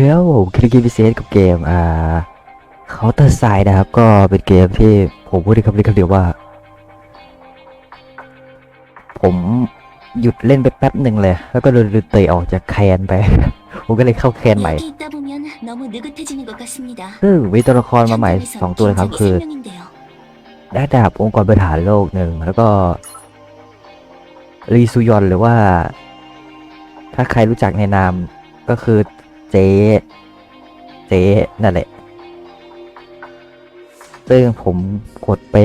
เคครับผมคลิกพิเศษกับเกมอ่าเคาน์เตอร์ไซด์นะครับ ก็เป็นเกมที่ผมพูดได้คำนี้คำเดียวว่า ผมหยุดเล่นไปแป๊บหนึ่งเลย แล้วก็โดนเตะออกจากแคนไป ผมก็เลยเข้าแคนใหม่ซึ่งมีตัวละครมาใหม่สองตัวนะครับ คือดาดาบองค์กรบริหารโลกหนึ่งแล้วก็รีซูยอนหรือว่า ถ้าใครรู้จักในนามก็คือ เจ๊เจ๊นั่นแหละ ซึ่งผมกดไป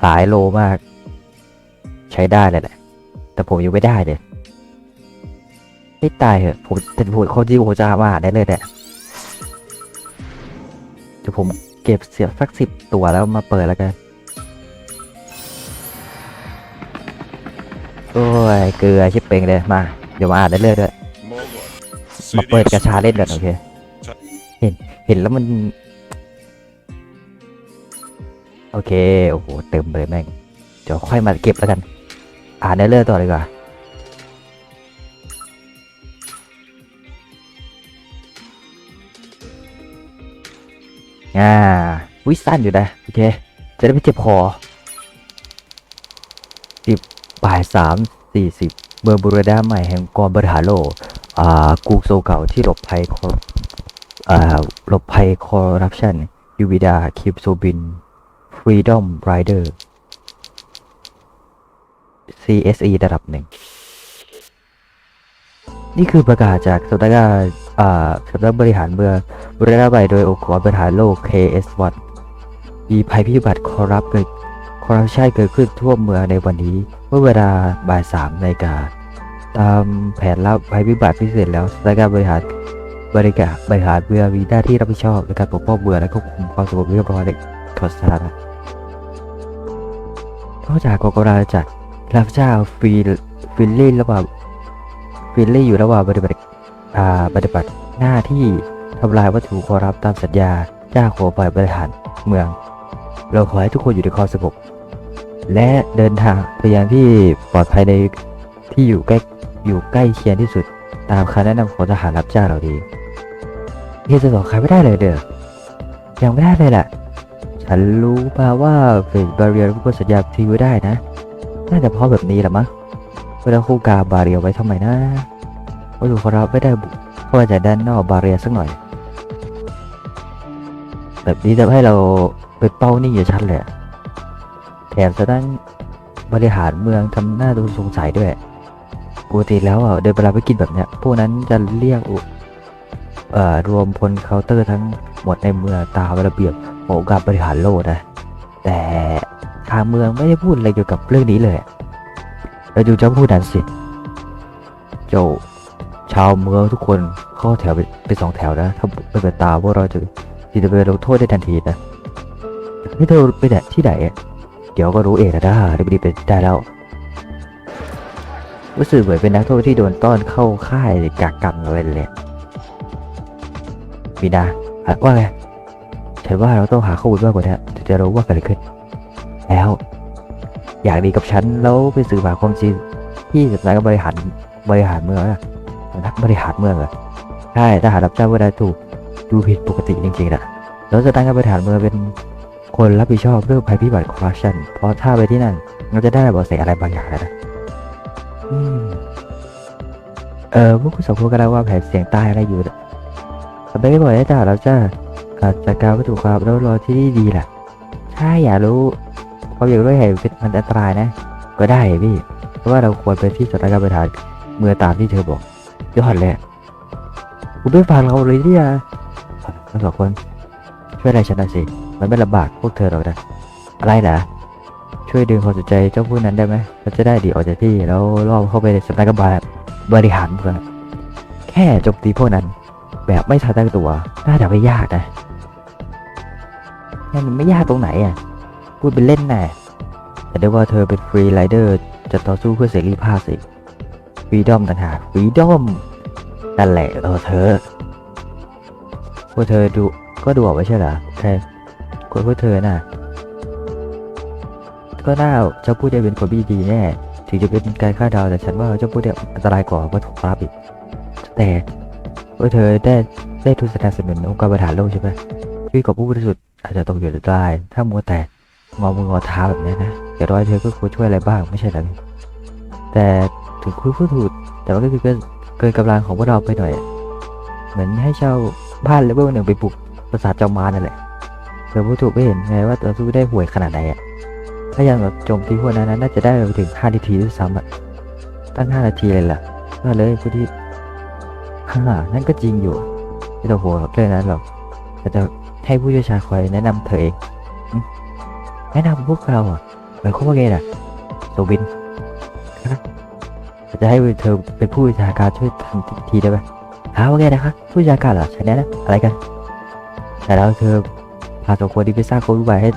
หลายโลมาก ใช้ได้เลยแหละ แต่ผมยังไม่ได้เลยไม่ตายเหอะผมแต่ผมคนที่ผมจะมาหาได้เลยแหละเดี๋ยวผมเก็บเสียสักสิบตัวแล้วมาเปิดแล้วกันโอ้ยเกลือชิบเปงเลยมา เดี๋ยวมาอ่านได้เรื่อยด้วย มาเปิดกระชาเล่นก่อนโอเค เห็น เห็นแล้วมัน โอเค โอ้โห เต็มเลยแม่ง เดี๋ยวค่อยมาเก็บแล้วกัน อ่านได้เรื่อยต่อเลยดีกว่า อ่าวิสั้นอยู่นะ โอเค จะได้ไม่เจ็บคอสิบบ่ายสามสี่สิบ เมืองบุรดาใหม่แห่งกองบริหารโลกอ่ากรุงโซเก่าที่หลบภัยคอหลบภัยคอร์รัปชันยูวิดาคิปโซบินฟรีดอมไรเดอร์ CSE ระดับหนึ่ง นี่คือประกาศจากสำนักงานอ่าสำนักบริหารเมืองบริหารใหม่โดยองค์กรบริหารโลก KS1 มีภัยพิบัติคอร์รัปเกิดคอร์รัปชันเกิดขึ้นทั่วเมืองในวันนี้ เมื่อเวลาบ่ายสามนาฬิกาตามแผนรับภัยพิบัติพิเศษแล้วสำนักานบริหารบริการบริหารเมืองมีหน้าที่รับผิดชอบในการปกป้องเมืองและควบคุมความสงบเรียบร้อยในขอสาธารณะนอกจากกองกำลังจัดรับเจ้าฟิลฟิลลี่ระหว่างฟิลลี่อยู่ระหว่างปฏิบัติปฏิบัติหน้าที่ทำลายวัตถุคอรับตามสัญญาจ้าของฝ่ายบริหารเมือง เราขอให้ทุกคนอยู่ในความสงบ และเดินทางไปยังที่ปลอดภัยในที่อยู่ใกล้อยู่ใกล้เคียงที่สุด ตามคำแนะนำของทหารรับจ้างเราดีนี่จะบอกใครไม่ได้เลยเด้อยังไม่ได้เลยแหละฉันรู้มาว่าเฟสบาเรียผู้สัญญาทิ้งไว้ได้นะ น่าจะเพราะแบบนี้แหละมั้งเวลาคู่กาบาเรียไว้ทำไมนะวัตถุคอรับไม่ได้บุกเข้ามาจากด้านนอกบาเรียสักหน่อย แบบนี้จะให้เราเป็นเป้านิ่งอยู่ชัดเลย แถมจะนั้นบริหารเมืองทำหน้าดูสงสัยด้วยปกติแล้วอะเดินเวลาไปกินแบบเนี้ยพวกนั้นจะเรียกอุเอ่อรวมพลเคาน์เตอร์ทั้งหมดในเมืองตามระเบียบของการบริหารโลกนะ แต่ทางเมืองไม่ได้พูดอะไรเกี่ยวกับเรื่องนี้เลยเราดูเจ้าพูดนั้นสิ เจ้าชาวเมืองทุกคนเข้าแถวไปไปสองแถวนะ ถ้าไม่เป็นตาพวกเราจะจะไปลงโทษได้ทันทีนะนี่เธอไปไหนที่ไหนอะ เดี๋ยวก็รู้เองนะด้ารีบๆไปได้แล้วรู้สึกเหมือนเป็นนักโทษที่โดนต้อนเข้าค่ายกักกันอะไรเลยมีนาอะว่าไงฉันว่าเราต้องหาข้อมูลมากกว่านี้ถึงจะรู้ว่าเกิดอะไรขึ้น แล้ว อยากดีกับฉันแล้วไปสื่อหาความจริงที่สำนักบริหารบริหารเมืองอะสำนักบริหารเมืองเหรอใช่ทหารรับจ้างเวลาถูกดูผิดปกติจริงๆนะแล้วสำนักบริหารเมืองเป็น คนรับผิดชอบเรื่องภัยพิบัติคอร์รัปชันเพราะถ้าไปที่นั่นเราจะได้เบาะแสอะไรบางอย่างนะอืมเออพวกคุณสองคนกำลังวาแผนเสียงตายอะไรอยู่นะทำไมไม่บอกให้ทหารรับจ้าจัดการวัตถุความแล้วรอที่ดีแหละถ้าอยากรู้ความอยากรู้ให้เป็นมันอันตรายนะ ก็ได้พี่ เพราะว่าเราควรไปที่สำนักานบริหารเมื่อตามที่เธอบอกยอดเลยคุณไม่ฟังเราเลยเนี่ยทั้งสองคนช่วยอะไรฉันหน่อยสิ มันไม่ลำบากพวกเธอหรอกนะ อะไรนะช่วยดึงความสนใจเจ้าผู้นั้นได้ไหมเราจะได้ดีออกจากที่แล้วล่อเข้าไปในสำนักงานบริหารเมืองแค่จมตีพวกนั้น แบบไม่ทันตั้งตัว น่าจะไม่ยากนะนี่มันไม่ยากตรงไหนอะพูดเป็นเล่นน่ะแต่ได้ว่าเธอเป็นฟรีไรเดอร์จะต่อสู้เพื่อเสรีภาพสิฟรีดอมต่างหากฟรีดอมนั่นแหละเออเธอพวกเธอดูก็ดูออกไม่ใช่เหรอใช่ คนพวกเธอน่ะ ก็น่าเจ้าพูดได้เป็นคนไม่ดีแน่ ถึงจะเป็นการฆ่าดาวแต่ฉันว่าเจ้าพูดเนี่ยอันตรายกว่าวัตถุครับอีกแต่พว่าเธอได้ได้ทุนสนับสนุนองค์การบริหารโลกใช่ไหมชีวิตของผู้บริสุทธิ์อาจจะตกอยู่ได้ ถ้ามัวแต่งอมืองอเท้าแบบนี้นะอย่างน้อยเธอก็ควรช่วยอะไรบ้างไม่ใช่หรือแต่ถึงคุณพูดถูกแต่ว่าก็คือเกินกำลังของพวกเราไปหน่อย เหมือนให้เช่าบ้านเลเวลหนึ่งไปปลุกปราสาทจอมมารนั่นแหละ เธอพูดถูกไม่เห็นไงว่าเราสู้ได้ห่วยขนาดไหนอะ ถ้ายังแบบโจมตีพวกนั้นน่าจะได้ไปถึง5นาทีด้วยซ้ำอะ ตั้ง 5 นาทีเลยล่ะก็เลยผู้ที่ฮ่านั่นก็จริงอยู่ ไม่ต้องห่วงเรื่องนั้นหรอกแต่จะให้ผู้เชี่ยวชาญคอยแนะนำเธอเอง แนะนำพวกเราอะหมายความว่าไงน่ะโซบินจะให้เธอเป็นผู้วิชาการช่วยทำทีได้ไหมหาว่าไงนะคะผู้วิชาการเหรอใช่แน่นะอะไรกัน แต่แล้วเธอ พาสองคนที่ไปสร้างความวุ่นวายให้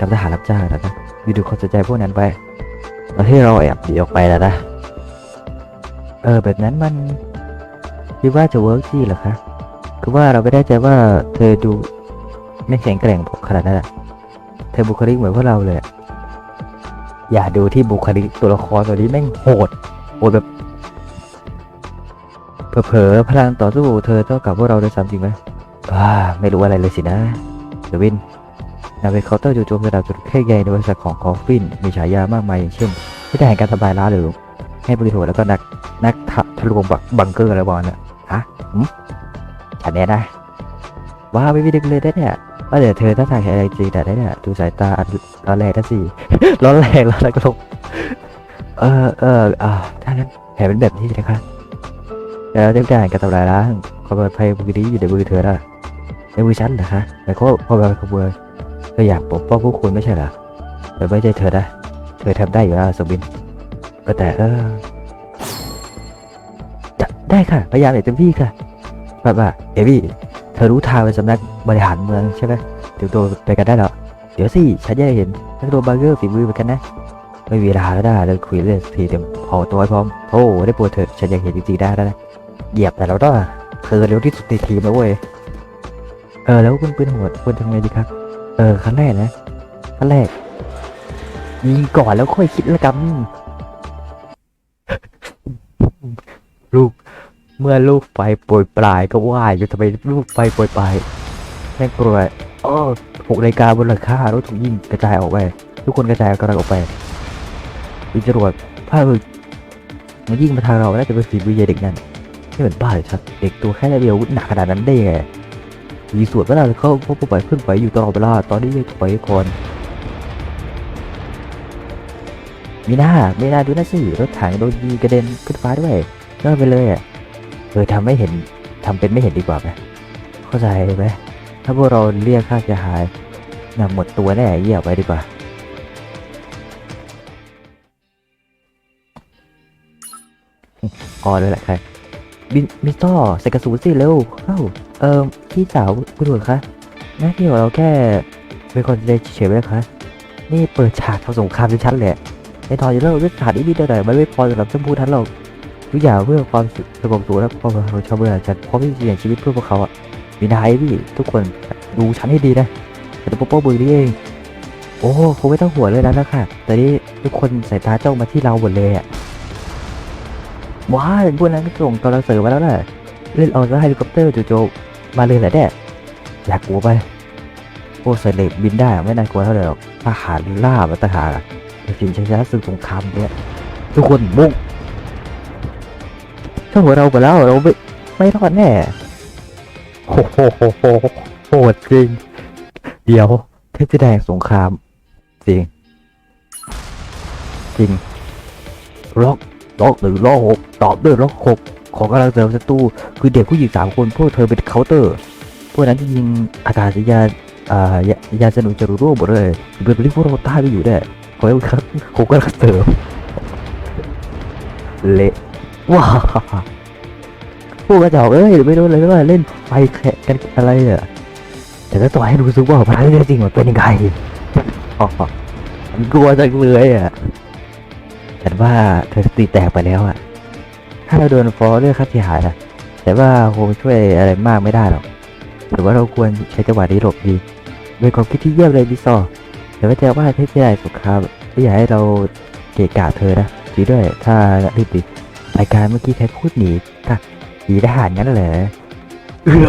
กับทหารรับจ้างแล้วนะอยู่ดูคนสนใจพวกนั้นไปตอนที่เราแอบหนีออกไปแล้วนะ เออแบบนั้นมันคิดว่าจะเวิร์กที่เหรอคะคือว่าเราไม่ได้ใจว่าเธอดูไม่แข็งแกร่งขนาดนั้นอะเธอบุคลิกเหมือนพวกเราเลยอะอย่าดูที่บุคลิกตัวละครตัวนี้แม่งโหดโหดแบบเผลอๆพลังต่อสู้เธอเท่ากับพวกเราด้วยซ้ำจริงไหมว้าไม่รู้อะไรเลยสินะ เดวินนายเป็นเคาน์เตอร์จู่โจมระดับจุดเข้ใหญ่ในบริษัทของคอฟฟินมีฉายามากมายอย่างเช่นที่ได้แห่งการทำลายล้างหรือให้บริโภคแล้วก็นักนักทะทะลวงบังบังเกอร์อะไรบอลน่ะฮะหืมฉันเนี่ยนะว้าวไม่มีดึกเลยนะเนี่ยว่าเดี๋ยวเธอถ้าทางอะไรจริงแต่ได้เนี่ยดูสายตาอันร้อนแรงนะสิร้อนแรงร้อนแรงก็ลงเออเอออ่าถ้างั้นแผนเป็นแบบนี้นะคะแล้วเรื่องการการทำลายล้างความปลอดภัยบุคลีอยู่ในมือเธอละ ในมือฉันเหรอคะแต่ก็พอไปขบวนเธออยากปกป้องผู้คนไม่ใช่เหรอแต่ไม่ใช่เธอนะเธอทำได้อยู่แล้วสมบิน ก็แต่เออได้ค่ะ พยายามอย่างเต็มที่ค่ะแบบว่าเอวี่เธอรู้ทางไปสำนักบริหารเมืองใช่ไหมเดี๋ยวตัวไปกันได้แล้วเดี๋ยวสิฉันจะเห็นนักโดนบาร์เกอร์ฝีมือเหมือนกันนะไม่มีเวลาแล้วนะเราคุยเรื่องทีเต็มพอตัวให้พร้อมโอ้ได้โปรดเถอะฉันอยากเห็นจริงๆได้แล้วนะเหยียบแต่เราต้องเธอเร็วที่สุดในทีมแล้วเว้ย เออแล้วคุณปืนหัวควรทำไงดีครับ เออขั้นแรกนะขั้นแรกยิงก่อนแล้วค่อยคิดแล้วกันลูกเมื่อลูกไฟโปรยปลายก็ว่ายอยู่ทำไมลูกไฟโปรยปลายแม่งกลัวเออหกนาฬิกาบนหลังคารถถูกยิงกระจายออกไป ทุกคนกระจายกำลังออกไปมีจรวดผ้ามึกมันยิงมาทางเราน่าจะเป็นฝีมือใหญ่เด็กนั่นไม่เหมือนบ้าเลยชัดเด็กตัวแค่ระเบียวหนักขนาดนั้นได้ยังไง มีส่วนเวลาเขาพวกปล่อยขึ้นไปอยู่ตลอดเวลาตอนนี้ยังไปล่อยให้คนมีหน้าไม่น่าดูน่าสิรถถังโดนยิงกระเด็นขึ้นฟ้าด้วยเลิกไปเลยอะเออทำไม่เห็นทำเป็นไม่เห็นดีกว่าไหมเข้าใจไหมถ้าพวกเราเรียกค่าเสียหายน่ะหมดตัวแน่เยี่ยไปดีกว่าพอเลยแหละใครบินมิสเตอร์ใส่กระสุนสิเร็วเข้า เออพี่สาวคุณหลวงคะหน้าที่ของเราแค่เป็นคนเฉยๆไว้นะคะนี่เปิดฉากทำสงครามชัดๆเลยในตอนจะเริ่มด้วยสถานที่นิดหน่อยมันไม่พอสำหรับชมพูทันหรอกทุกอย่างเพื่อความสงบสุขและความของชาวเมืองจะพร้อมที่จะเสี่ยงชีวิตเพื่อพวกเขาอะมีนายพี่ทุกคนดูฉันให้ดีนะฉันจะปกป้องมือนี้เอง โอ้คงไม่ต้องห่วเลยแล้วนะค่ะแต่นี่ทุกคนสายตาจ้องมาที่เราหมดเลยอะว้าพวกนั้นส่งกำลังเสริมมาแล้วน่ะเล่นออกจากเฮลิคอปเตอร์จู่ๆ มาเลยเหรอเนี่ยอยากกลัวไปพวกเสด็จบินได้ไม่น่ากลัวเท่าไหร่หรอกทหารล่ามาตหารแต่สิ่งชัยชนะศึกสงครามเนี่ยทุกคนมุ่งถ้าหัวเราไปแล้วเราไม่ไม่รอดแน่โอ้โหโหโหโหดจริง เดี๋ยวเทพธิดาแห่งสงคราม จริง จริงล็อกล็อกหรือล็อกหกตอบด้วยล็อกหก ของกำลังเสริมศัตรูคือเด็กผู้หญิงสามคนพวกเธอเป็นเคาน์เตอร์พวกนั้นที่ยิงอากาศยานยานสนุนจรวดร่วมหมดเลยเป็นที่พวกเราต้านไปอยู่ได้ขอให้ครับผมกำลังเสริมเละว้าพวกกระจอกเอ้ยไม่รู้เลยว่าเล่นไฟแข่งกันอะไรอะแต่ถ้าต่อให้ดูซุปว่าพลังจริงมันเป็นยังไงอ๋อมันกลัวจังเลยอะฉันว่าเธอสติแตกไปแล้วอะ ถ้าเราโดนฟ้องเรื่องค่าเสียหายนะแต่ว่าคงช่วยอะไรมากไม่ได้หรอกหรือว่าเราควรใช้จังหวะนี้หลบดีเป็นความคิดที่เยี่ยมเลยดิซอแต่ว่าจะว่าเทพธิดาสงครามไม่อยากให้เราเกะกะเธอนะจริงด้วย ถ้ารีบดีรายการเมื่อกี้ใครพูดหนีค่ะหนีทหารงั้นเหรอเออ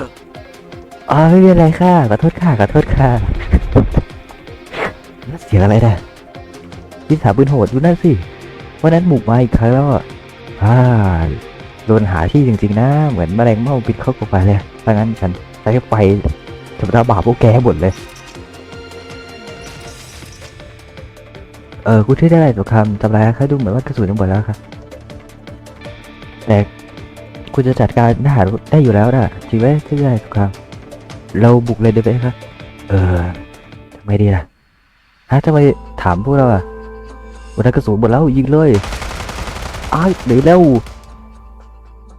อ๋อไม่เป็นไรค่ะขอโทษค่ะขอโทษค่ะเสียงอะไรนะพี่สาวปืนโหดดูนั่นสิวันนั้นบุกมาอีกครั้งแล้ว อ่าโดนหาที่จริงๆนะ เหมือนแมลงเม่าบินเข้าไปเลยถ้างั้นฉันใช้ไฟจะระบาดพวกแกให้หมดเลย เออคุณที่ได้สงครามทำลายค่าดูเหมือนว่ากระสุนจะหมดแล้วครับแต่คุณจะจัดการทหารได้อยู่แล้วนะจริงไหมที่ได้สงครามเราบุกเลยได้ไหมครับเออทำไมดีล่ะฮะทำไมถามพวกเราอะวันนั้นกระสุนหมดแล้วยิงเลย อ้าวหนีแล้ว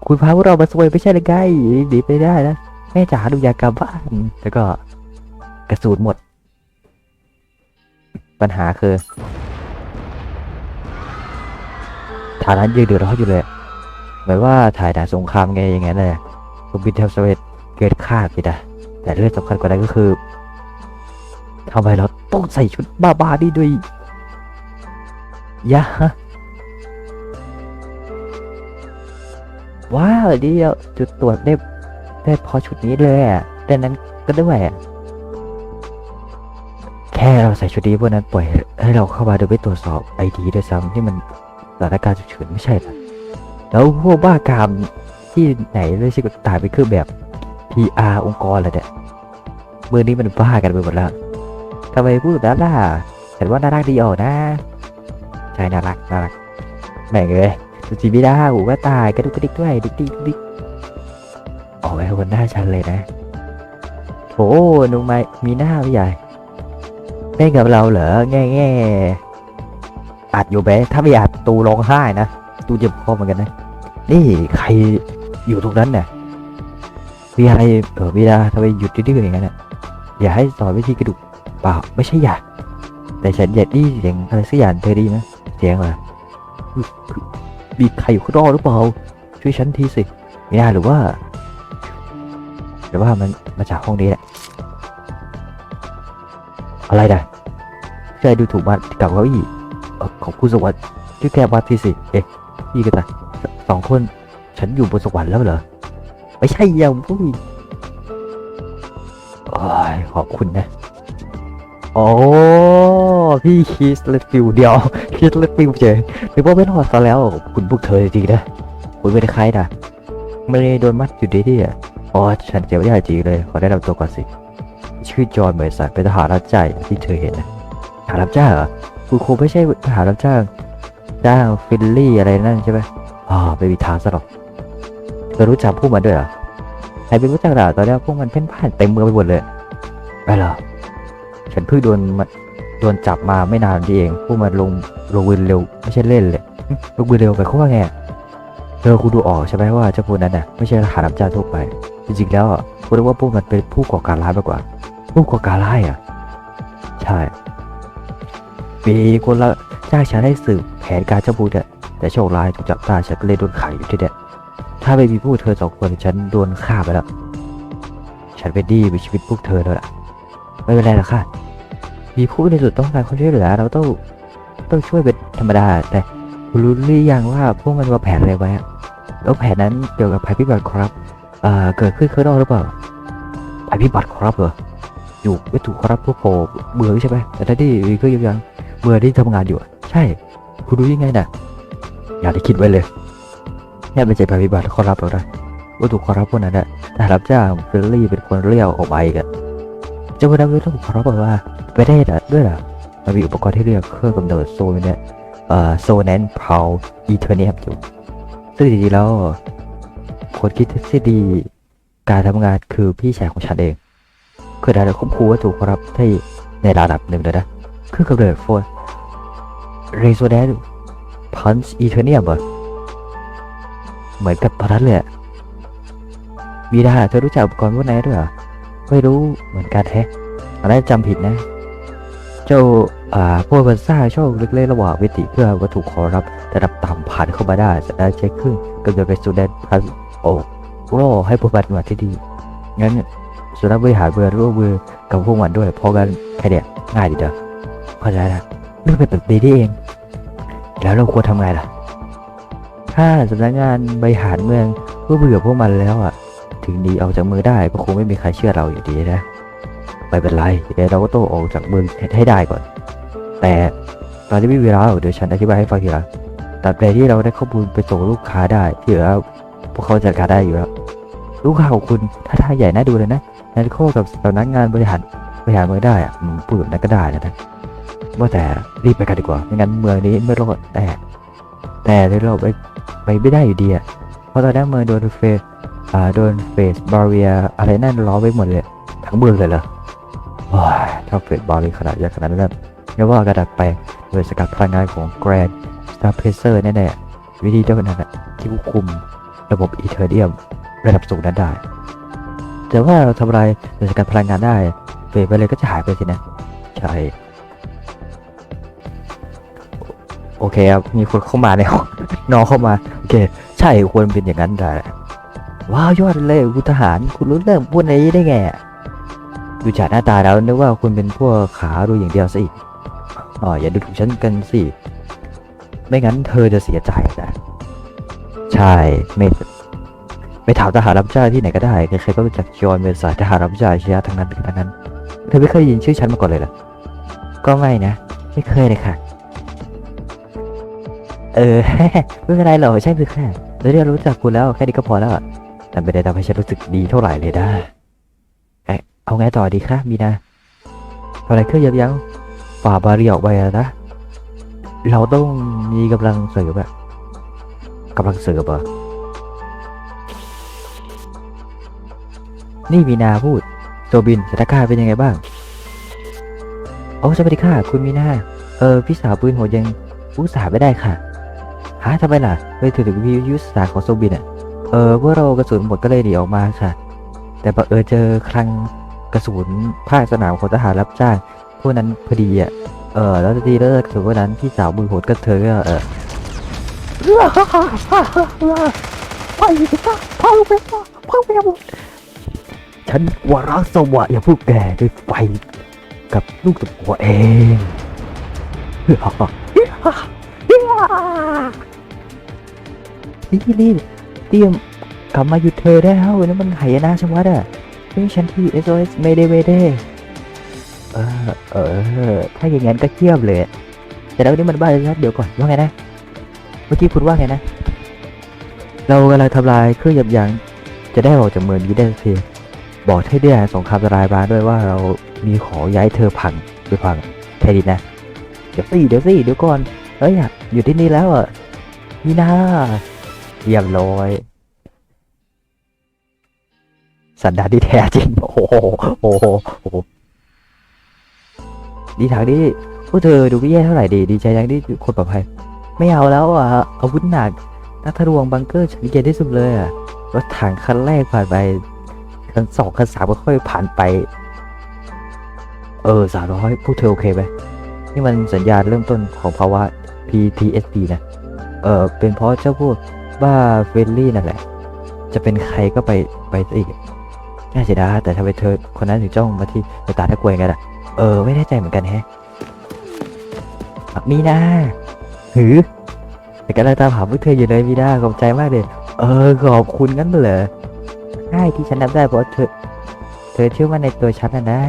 คุณพาพวกเรามาสวยไม่ใช่หรือไงหนีไปได้นะ แม่จ๋าดูยากลับบ้าน แล้วก็กระสุนหมด ปัญหาคือฐานนั้นยังเดือดร้อนอยู่เลยเหมือนว่าถ่ายหนังสงครามไงอย่างนั้นเลยคองบินเทลสเวตเกิดคาดไปนะแต่เรื่องสำคัญกว่านั้นก็คือทำไมเราต้องใส่ชุดบ้าๆนี่ด้วยยะฮะ ว้าวเดียวจุดตรวจได้ได้พอชุดนี้เลยอะแต่นั้นก็ด้วยอะแค่เราใส่ชุดนี้พวกนั้นปล่อยให้เราเข้ามาโดยไม่ตรวจสอบไอดีด้วยซ้ำที่มันสถานการณ์ฉุกเฉินไม่ใช่หรอแล้วพวกบ้ากามที่ไหนเลยใช่ก็ตายไปคือแบบ PR องค์กรอะไรเนี่ยมือนี้มันบ้ากันไปหมดแล้วทำไมพูดแบบนั้นล่ะฉันว่าน่ารักดีออกนะ ใช่น่ารักน่ารักแม่งเลย สุจิบิดาหูว่าตายกระดุกกระดิกด้วยดิกดิกดิกออกไปบนหน้าฉันเลยนะโอ้นุ่มไม่มีหน้าพี่ใหญ่เล่นกับเราเหรอแง่แง่อัดอยู่เบถ้าไม่อัดตูร้องไห้นะตูเจ็บคอเหมือนกันนะ นี่ใครอยู่ตรงนั้นเนี่ยพี่อะไรเออพี่ดาทำไมหยุดดื้อๆอย่างนั้นน่ะอย่าให้สอนวิธีกระดูกเปล่าไม่ใช่อยากแต่ฉันอยากได้เสียงอะไรสักอย่างเธอดีนะเสียงอะไร มีใครอยู่ข้างนอกหรือเปล่า ช่วยฉันทีสิไม่ได้หรือว่า หรือว่ามันมาจากห้องนี้แหละ อะไรนะใช่ดูถูกมันกับเก้าอี้เอ่อของคุณสวรรค์ช่วยแก้วัดทีสิ เอ๊ะพี่กันนะสองคน ฉันอยู่บนสวรรค์แล้วเหรอ ไม่ใช่ยังพุ้ยโอ้ยขอบคุณนะ โอ้พี่คิสเลฟิวเดียวคิสเลฟิวเจอนึกว่าไม่รอดซะแล้ว คุณพวกเธอจริงๆนะคุณไม่ได้ใครนะไม่ได้โดนมัดอยู่ดีๆอะอ๋อฉันเจ็บไม่ได้จริงเลย ขอได้รับตัวก่อนสิ ชื่อจอห์นเมยสันเป็นทหารรับจ้างที่เธอเห็นนะทหารรับจ้างเหรอคุณคงไม่ใช่ทหารรับจ้างจ้างฟิลลี่อะไรนั่นใช่ไหมอ๋อไม่มีทางซะหรอกเธอรู้จักพวกมันด้วยเหรอใครเป็นรู้จักด่าตอนนี้พวกมันเพ่นพ่านเต็มเมืองไปหมดเลยไปเหรอ ฉันเพิ่งโดนมาโดนจับมาไม่นานนี่เองพวกมันลงลงมือเร็วไม่ใช่เล่นเลยลงมือเร็วไปเขาว่าไงอะเธอคุณดูออกใช่ไหมว่าเจ้าพวกนั้นน่ะไม่ใช่ทหารรับจ้างทั่วไป จริงๆแล้วคุณรู้ว่าพวกมันเป็นผู้ก่อการร้ายมากกว่า ผู้ก่อการร้ายอะ ใช่มีคนละจ้างฉันให้สืบแผนการเจ้าบูเนี่ยแต่โชคร้ายถูกจับได้ฉันก็เลยโดนขังอยู่ที่เนี่ยถ้าไม่มีพวกเธอสองคนฉันโดนฆ่าไปแล้ว ฉันเป็นดีมีชีวิตพวกเธอแล้วล่ะ ไม่เป็นไรหรอกค่ะ มีผู้ในสุดต้องการความช่วยเหลือเราต้องต้องช่วยเป็นธรรมดา แต่คุณรู้หรือยังว่าพวกมันวางแผนอะไรไว้แล้วแผนนั้นเกี่ยวกับภัยพิบัติครับเอ่อเกิดขึ้นข้างนอกหรือเปล่าภัยพิบัติครับเหรออยู่ไม่ถูกครับพวกโผล่เบื่อใช่ไหมแต่ถ้าที่มีเครื่องยังเมื่อที่ทำงานอยู่ ใช่ คุณรู้ยังไงน่ะอย่าได้คิดไว้เลยแค่เป็นใจภัยพิบัติขอรับเราได้ว่าถูกขอรับพวกนั้นน่ะแต่รับจ้างเฟรนลี่เป็นคนเลี้ยวออกไปกัน จ้าพนักงานต้องขอรับบอกว่าไปได้เหรอด้วยหรอมันมีอุปกรณ์ที่เรียกเครื่องกำเนิดโซนเนี่ยเอ่อโซแนนพาวอีเทอร์เนียมอยู่ซึ่งจริงๆแล้วคนคิดทฤษฎีการทำงานคือพี่ชายของฉันเองคือได้ควบคุมวัตถุขอรับที่ในระดับหนึ่งเลยนะเครื่องกำเนิดโฟนเรโซแดนพันช์อีเทอร์เนียมเหมือนกับตอนนั้นเลยอะวีดาเธอรู้จักอุปกรณ์พวกนั้นด้วยเหรอ ไม่รู้เหมือนกันแฮะอันนั้นจำผิดนะ เจ้าอ่าพวกมันสร้างช่องเล็กๆระหว่างวิติเพื่อวัตถุขอรับระดับต่ำผ่านเข้ามาได้จะได้เช็ครื่งกำเนิดเรโซแดนพันโอ้รอให้ผู้ปฏิบัติที่ดี งั้นสุนัขบริหารเบอร์ร่วมมือกับพวกมันด้วย เพราะกันแค่เนี้ยง่ายดีเด้อเข้าใจละเรื่องเป็นแบบนี้นี่เอง แล้วเราควรทำไงล่ะ ถ้าสำนักงานบริหารเมืองก็เบื่อพวกมันแล้วอะ ถึงหนีออกจากมือได้ก็คงไม่มีใครเชื่อเราอยู่ดีนะ ไม่เป็นไรเดี๋ยวเราก็ต้องออกจากมือให้ได้ก่อน แต่ตอนที่ไม่มีเวลาเดี๋ยวฉันอธิบายให้ฟังทีหลังแต่ที่เราได้ข้อมูลไปส่งลูกค้าได้ที่เหลือพวกเขาจัดการได้อยู่แล้ว ลูกค้าของคุณถ้าทาใหญ่น่าดูเลยนะนันโคกับสำนักงานบริหารบริหารเมืองได้อะพูดแบบนั้นก็ได้นะนะว่าแต่รีบไปกันดีกว่าไม่งั้นเมืองนี้ไม่รอดแต่แต่เราไปไปไม่ได้อยู่ดีอะเพราะตอนนั้นเมืองโดนเฟ อ่าโดนเฟสบาเรียอะไรนั่นล้อไว้หมดเลย ทั้งเมืองเลยเหรอว้าถ้าเฟสบาเรียขนาดใหญ่ขนาดนั้นนะไม่ว่ากระดับไปโดยสกัดพลังงานของแกรนด์สตาร์เพเซอร์แน่ๆวิธีเดียวกันนั่นที่ควบคุมระบบอีเทอร์เดียมระดับสูงนั้นได้ แต่ว่าเราทำลายโดยการพลังงานได้เฟสไปเลยก็จะหายไปสินะ ใช่โอเคครับมีคนเข้ามาในห้องน้องเข้ามา โอเค ใช่ควรเป็นอย่างนั้นได้ ว้าวยอดเลยคุณทหารคุณรู้เรื่องพวกนี้ได้ไงดูจากหน้าตาแล้วนึกว่าคุณเป็นพวกขาดูอย่างเดียวซะอีกอ๋ออย่าดูถูกฉันกันสิไม่งั้นเธอจะเสียใจนะใช่ไม่ไปถามทหารรับจ้างที่ไหนก็ได้ใครๆก็รู้จักจอนเป็นสายทหารรับจ้างเชียทั้งนั้นทั้งนั้นเธอไม่เคยยินชื่อฉันมาก่อนเลยเหรอก็ไม่นะ ไม่เคยเลยค่ะ เออไม่เป็นไรหรอกใช่คือแค่เราได้รู้จักคุณแล้วแค่นี้ก็พอแล้วอะ แต่ไม่ได้ทำให้ฉันรู้สึกดีเท่าไหร่เลยนะเอ๊เอาไงต่อดีคะมีนาทำอะไรเครื่องยับยั้งฝ่าบาเรียออกไปนะ เราต้องมีกำลังเสริมอะกำลังเสริมเหรอนี่มีนาพูดโซบินสถานการณ์เป็นยังไงบ้างโอ้สวัสดีค่ะ คุณมีนาเออพี่สาวปืนโหดยังอุตส่าห์ไม่ได้ค่ะ หาทำไมล่ะไปถึงวิวยุทธศาสตร์ของโซบินอะ เออพวกเรากระสุนหมดก็เลยหนีออกมาค่ะ แต่บังเออเจอคลังกระสุนภาคสนามของทหารรับจ้างพวกนั้นพอดีอะเออแล้วทีแล้วถึงวันนั้นพี่สาวมือโหดก็เธอก็เออฉันวาระสวะอย่าพูดแกด้วยไฟกับลูกตะกัวเองนี่นี่ เตรียมกลับมาหยุดเธอได้แล้วนี่มันหายนะชะมัดอะนี่ฉันที่ SOS ไม่ได้ไม่ได้เออเออ ถ้าอย่างงั้นก็เทียบเลย แต่แล้วนี่มันบ้าชัดเดี๋ยวก่อนว่าไงนะ เมื่อกี้คุณว่าไงนะ เรากำลังทำลายเครื่องยับยั้งจะได้ออกจากเมืองนี้ได้สักทีบอกให้ได้สงครามทลายบานด้วยว่าเรามีขอย้ายเธอพังไปพังแค่นี้นะ เดี๋ยวสิเดี๋ยวสิเดี๋ยวก่อนเอ้ยอยู่ที่นี่แล้วอะมีนา เยี่ยมร้อย สันดานที่แท้จริง โอ้โห โอ้โหโอ้โหดีทางนี้พวกเธอดูไม่แย่เท่าไหร่ดี ดีใจยังที่คนปลอดภัย ไม่เอาแล้วอะ อาวุธหนัก นักทะลวงบังเกอร์ฉันเกลียดที่สุดเลยอะ รถถังคันแรกผ่านไป คันสองคันสามก็ค่อยผ่านไป เออสามร้อยพวกเธอโอเคไหมนี่มันสัญญาณเริ่มต้นของภาวะ PTSD นะ เออเป็นเพราะเจ้าพวก บ้าเฟรนลี่นั่นแหละ จะเป็นใครก็ไปไปซะอีกน่าเสียดายแต่ทำไมเธอคนนั้นถึงจ้องมาที่ในตาตะกวยกันอะ เออ ไม่แน่ใจเหมือนกันแฮะอ่มีนาหือแต่กำลังตามหาพวกเธออยู่เลยมีนาขอบใจมากเลย เออ ขอบคุณงั้นเหรอใช่ที่ฉันนับได้เพราะเธอ เธอเชื่อว่าในตัวฉันนะนะ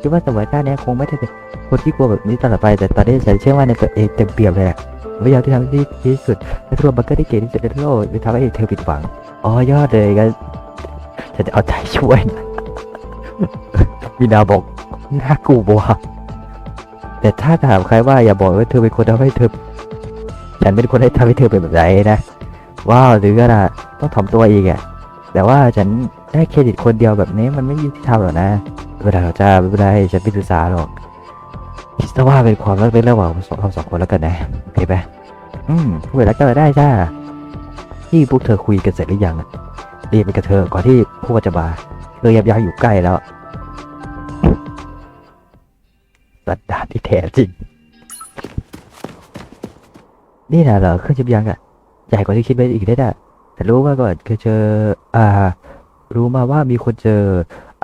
คิดว่าสมัยหน้าเนี้ยคงไม่ได้เป็นคนที่กลัวแบบนี้ตลอดไป แต่ตอนนี้ฉันเชื่อว่าในตัวเองเต็มเปี่ยมเลยแหละ พยายามที่ทำที่ดีที่สุดและรวมบังเกอร์ที่เก่งที่สุดในโลกไม่ทำให้เธอผิดหวังอ๋อยอดเลยกันฉันจะเอาใจช่วยนะมีนาบอกน่ากลัวว่ะแต่ถ้าถามใครว่าอย่าบอกว่าเธอเป็นคนทำให้เธอ ฉันเป็นคนให้ทำให้เธอเป็นแบบไหนนะว้าวหรือก็นะต้องถ่อมตัวอีกอะแต่ว่าฉันได้เครดิตคนเดียวแบบนี้มันไม่ยุติธรรมหรอกนะเป็นไรหรอกจ้าไม่เป็นไรฉันไม่ถือสาหรอก คิดซะว่าเป็นความรักเป็นระหว่างสองเราสองคนแล้วกันนะโอเคไหมอืมพูดแล้วก็ได้จ้าที่พวกเธอคุยกันเสร็จหรือยังอะรีบไปกับเธอก่อนที่พวกจะมาเธอยับยั้งอยู่ใกล้แล้วสัตดาที่แท้จริง นี่นะเหรอเครื่องยับยั้งอะใหญ่กว่าที่คิดไว้อีกได้ด่ะแต่รู้มาก่อนเคยเจออ่า รู้มาว่ามีคนเจอ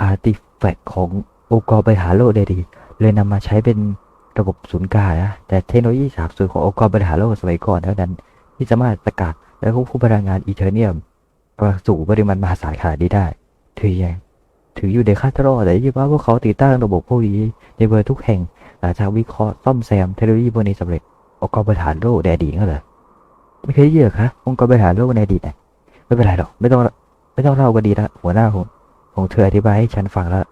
อาร์ติแฟกต์ขององค์กรบริหารโลกเลยดี เลยนำมาใช้เป็นระบบศูนย์กลางนะแต่เทคโนโลยีสาบสูญขององค์กรบริหารโลกสมัยก่อนเท่านั้น ที่สามารถสกัดและควบคุมพลังงานอีเทอร์เนียมมาสู่ปริมาณมหาศาลขนาดนี้ได้ถือยังถืออยู่ในคาดรอแต่ยี่ว่าพวกเขาติดตั้งระบบพวกนี้ในเบอร์ทุกแห่งหลังจากวิเคราะห์ซ่อมแซมเทคโนโลยีพวกนี้สำเร็จองค์กรบริหารโลกในอดีก็เหรอไม่เคยได้ยินเหรอคะองค์กรบริหารโลกในอดีตนะไม่เป็นไรหรอกไม่ต้องไม่ต้องเล่าก็ดีละหัวหน้าของของเธออธิบายให้ฉันฟังแล้ว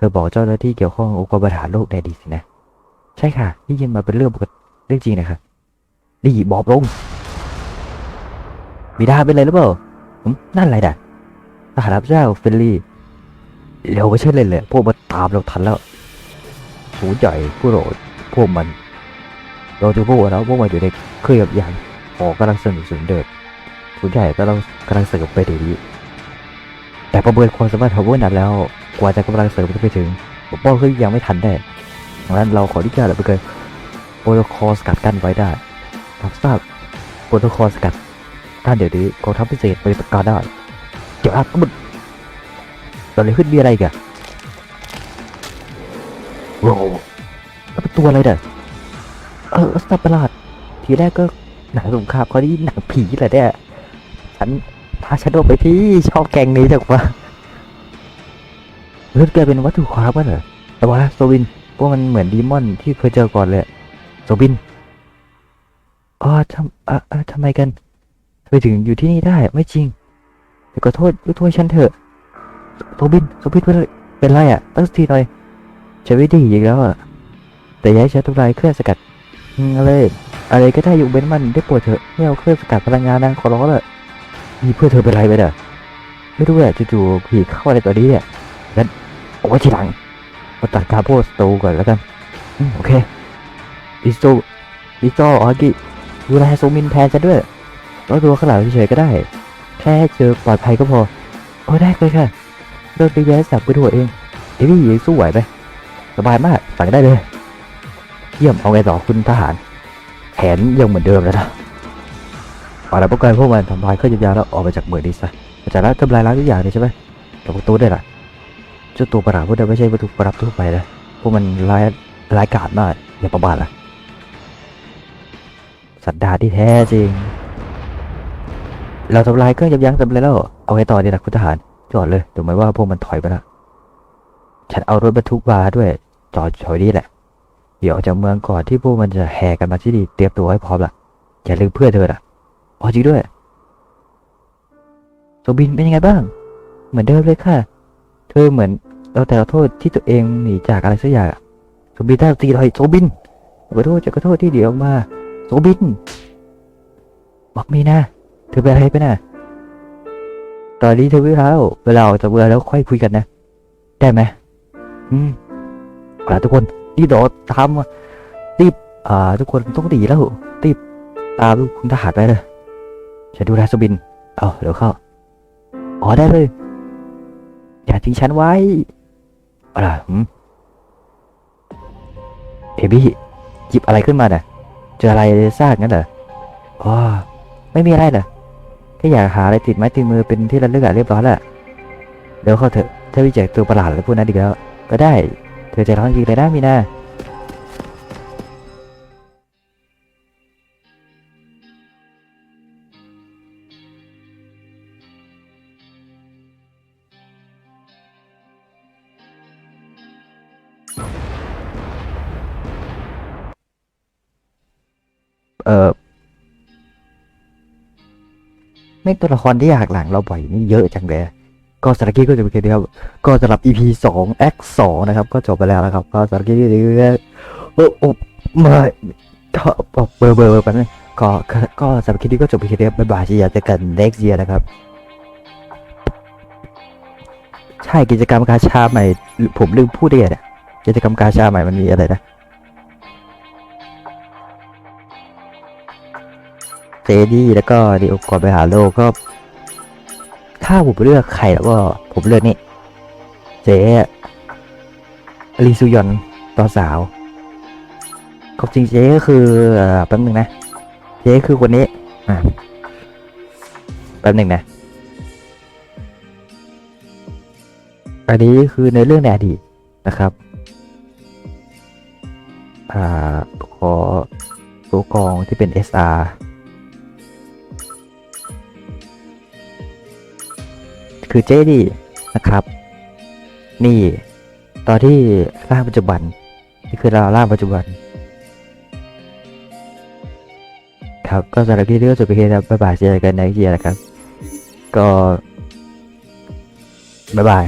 ธอบอกเจ้าหน้าที่เกี่ยวข้ององค์กรบริหารโลกในอดีตสินะ ใช่ค่ะได้ยินมาเป็นเรื่องปกติเรื่องจริงนะคะดีบอกลงมีดาเป็นไรหรือเปล่านั่นอะไรด่ะทหารรับเจ้าเฟลลี่เร็วไม่ใช่เลยเลยพวกมันตามเราทันแล้วหูใหญ่ผู้โหดพวกมัน เราจะพูดแล้วพวกมันอยู่ในเครื่องยางหอกำลังสนุกสนเดินหูใหญ่ก็เรากำลังเสริมไปเดี๋ยวนี้แต่ประเมินความสามารถของพวกนั้นแล้ว กว่าจะกำลังเสริมไปถึงผมป้องเครื่องยางไม่ทันแน่ดังนั้นเราขออนุญาตไปเกินโปรโตคอลสกัดกั้นไว้ได้รับทราบโปรโตคอลสกัดกั้นเดี๋ยวนี้กองทัพพิเศษปฏิบัติการได้เดี๋ยวอะมันตอนนี้ขึ้นมีอะไรอีกันโว้วแล้วเป็นตัวอะไรเด้อเออสัตว์ประหลาด ทีแรกก็หนังสงครามเขานี่หนังผีแหละเนี่ยฉันพาฉันออกไปที่ชอบแกงนี้จังวะ เลือดแกเป็นวัตถุคว้าป่ะเหรอแต่ว่าโซวินพวกมันเหมือนดีมอนที่เคยเจอก่อนเลยโซบินอ๋อทำอะอะทำไมกันทำไมถึงอยู่ที่นี่ได้ไม่จริงแต่ก็โทษยกโทษฉันเถอะโซบินโซบินเป็นไรเป็นไรอะ ตั้งสติหน่อยใช้วิธีอีกแล้วอะแต่ย้ายใช้ทำลายเครื่องสกัดอะไรอะไรก็ได้อยู่เว้นมันได้ปรดเถอะไม่เอาเครื่องสกัดพลังงานนางขอร้องเลยนี่เพื่อเธอเป็นไรไปเด้อไม่รู้อะจู่ๆผีเข้าอะไรตัวนี้เนี่ยงั้น ไว้ทีหลังมาตัดการพวกสตูก่อนแล้วกันอโอเคลิโซลิโซอากิดูแลโซมินแทนฉันด้วยแล้วตัวข้างหลังเฉยๆก็ได้ แค่เจอปลอดภัยก็พอโอ้ได้เลยค่ะเดินไปแย้สับไปด้วยเองเอวี่ยังสู้ไหวไหมสบายมากสั่งได้เลย เยี่ยมเอาไงต่อคุณทหารแผนยังเหมือนเดิมแล้วนะเอาละพวกกันพวกมันทำลายเครื่องยนต์แล้วออกไปจากเมืองนี้ซะจากนั้นทำลายล้างทุกอย่างเลยใช่ไหมแต่ประตูได้ละ เจ้าตัวประหลาดพวกนั้นไม่ใช่วัตถุประหลาดทั่วไปนะพวกมันร้ายร้ายกาจมากอย่าประมาทล่ะสัตว์ดาที่แท้จริง เราทำลายเครื่องยับยั้งสำเร็จแล้ว เอาไงต่อดีล่ะคุณทหาร จอดเลยถึงแม้ว่าพวกมันถอยไปแล้วฉันเอารถบรรทุกมาด้วย จอดถอยนี้แหละ เดี๋ยวออกจากเมืองก่อนที่พวกมันจะแห่กันมาที่นี่เตรียมตัวให้พร้อมล่ะอย่าลืมเพื่อนเธอละอ๋อจริงด้วยโซบินเป็นยังไงบ้าง เหมือนเดิมเลยค่ะ เธอเหมือนเราแต่ขอโทษที่ตัวเองหนีจากอะไรสักอย่างอะโซบินได้ตีเลยโซบินขอโทษจะขอโทษที่เดี๋ยวมาโซบิน บอกมีนะเธอเป็นอะไรไปนะตอนนี้เธอไม่แล้วเวลาออกจากเมือแล้วค่อยคุยกันนะ ได้ไหมอืมเอาล่ะทุกคนรีบโดดตามรีบอ่า ทุกคนต้องดีแล้วรีบตามคุณทหารไปเลยฉันดูแลโซบิน เอาเดี๋ยวเข้า อ๋อได้เลย อย่าทิ้งฉันไว้อะไรหเอบี้หยิบอะไรขึ้นมาน่ะ เจออะไรซากงั้นเหรออ๋อไม่มีอะไรเหรอแค่อยากหาอะไรติดไม้ติดมือเป็นที่ระลึกอะเรียบร้อยแล้วเดี๋ยวเขาเถอะถ้าวิจัยตัวประหลาดแล้วพูดนั้นอีกแล้ว ก็ได้ เธอใจร้อนจริงเลยนะมีนา เออไม่ตัวละครที่หักหลังเราบ่อยนี่เยอะจังเลยก็สารคดีก็จะเป็นแค่นี้ครับ ก็สำหรับ EP สอง X สองนะครับ ก็จบไปแล้วนะครับ ก็สารคดีนี้โอ้โอ้ไม่ก็เบอร์เบอร์เบอร์ไปบนึงก็ก็สำหรับคลิปนี้ก็จบไปแค่นี้บบ๊ายบายชียร์เจอกัน next year นะครับ ใช่กิจกรรมกาชาใหม่ ผมลืมพูดได้ไงเนี่ยกิจกรรมกาชาใหม่มันมีอะไรนะ เจดี้แล้วก็ดีโอก่อนไปหาโลกก็ ถ้าผมเลือกใครแล้วก็ผมเลือกนี่เจลีซูยอนตอนสาวก็จริงเจก็คือแป๊บหนึ่งนะ เจคือคนนี้อะแป๊บหนึ่งนะอันนี้คือในเรื่องในอดีตนะครับอ่าขอตัวกองที่เป็น SR คือเจดีนะครับ นี่ ตอนที่ร่างปัจจุบัน นี่คือเราร่างปัจจุบัน ครับก็สำหรับคลิปนี้ก็จบไปแค่นี้ครับบ๊ายบายเจอกันในเกียร์นะครับ ก็บ๊ายบาย